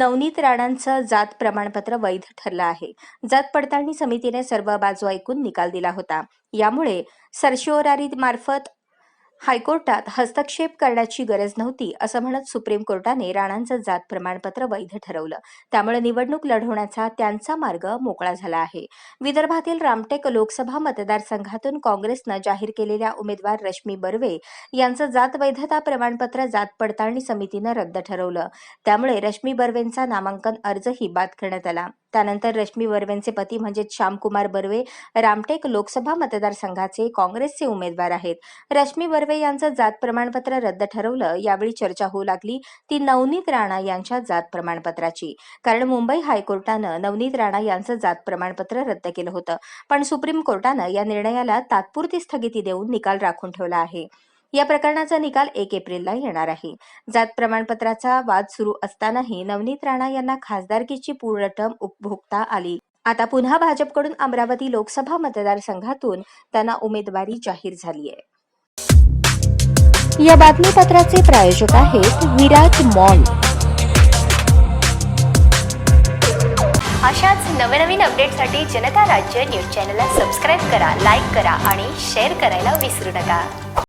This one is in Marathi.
नवनीत राणांचं जात प्रमाणपत्र वैध ठरलं आहे. जात पडताळणी समितीने सर्व बाजू ऐकून निकाल दिला होता. यामुळे सर्शिओरारी मार्फत हायकोर्टात हस्तक्षेप करण्याची गरज नव्हती असं म्हणत सुप्रीम कोर्टाने राणांचं जात प्रमाणपत्र वैध ठरवलं. त्यामुळे निवडणूक लढवण्याचा त्यांचा मार्ग मोकळा झाला आहे. विदर्भातील रामटेक लोकसभा मतदारसंघातून काँग्रेसनं जाहीर केलेल्या उमेदवार रश्मी बर्वे यांचं जात वैधता प्रमाणपत्र जात पडताळणी समितीनं रद्द ठरवलं. त्यामुळे रश्मी बर्वेंचा नामांकन अर्जही बाद करण्यात आला. त्यानंतर रश्मी बर्वेंचे पती म्हणजे श्यामकुमार बर्वे रामटेक लोकसभा मतदारसंघाचे काँग्रेसचे उमेदवार आहेत. रश्मी बर्वे यांचं जात प्रमाणपत्र रद्द ठरवलं यावेळी चर्चा होऊ लागली ती नवनीत राणा यांच्या जात प्रमाणपत्राची. कारण मुंबई हायकोर्टानं नवनीत राणा यांचं जात प्रमाणपत्र रद्द केलं होतं. पण सुप्रीम कोर्टानं या निर्णयाला तात्पुरती स्थगिती देऊन निकाल राखून ठेवला आहे. या प्रकरणाचा निकाल एक एप्रिलला येणार आहे. जात प्रमाणपत्राचा वाद सुरू असतानाही नवनीत राणा यांना खासदारकीची पूर्ण टर्म उपभोगता आली. आता पुन्हा भाजपकडून अमरावती लोकसभा मतदारसंघातून त्यांना उमेदवारी जाहीर झाली आहे. या बातमीपत्राचे प्रायोजक आहेत विराज मॉल अशाच नवनवीन अपडेटसाठी जनता राज्य न्यूज चॅनलला सबस्क्राईब करा लाईक करा आणि शेअर करायला विसरू नका.